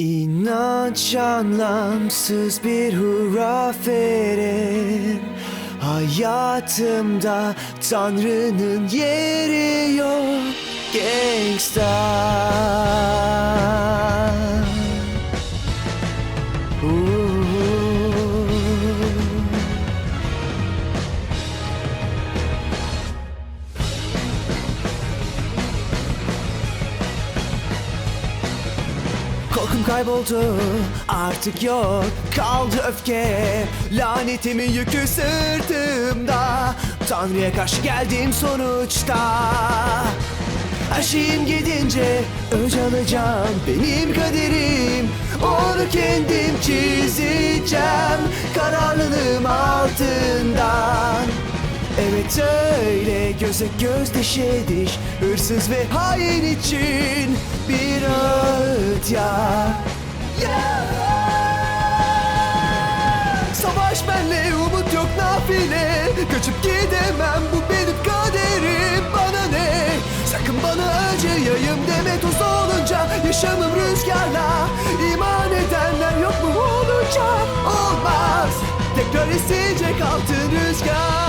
İnanç anlamsız bir hurafeler Hayatımda Tanrı'nın yeri yok. Gangsta Korkum kayboldu artık yok. Kaldı öfke Lanetimin yükü sırtımda. Tanrı'ya karşı geldim sonuçta. Şeyim gidince öc alacağım. Benim kaderim Onu kendim çizeceğim. Kararlılığım altından. Evet öyle göze göz dişe diş. Hırsız ve hain için bir ağıt ya Savaş benle umut yok nafile. Kaçıp gidemem bu benim kaderim. Bana ne? Sakın bana acıyayım deme toz olunca Yaşamım rüzgarla. İman edenler yok mu olacak Olmaz. Tekrar esecek altın rüzgar.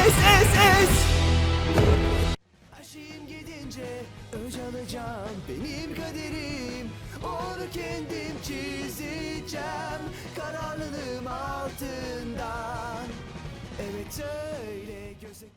Es es es. Her gidince öc alacağım. Benim kaderim kendim çizeceğim Kararlılığım altından. Evet öyle göze gö-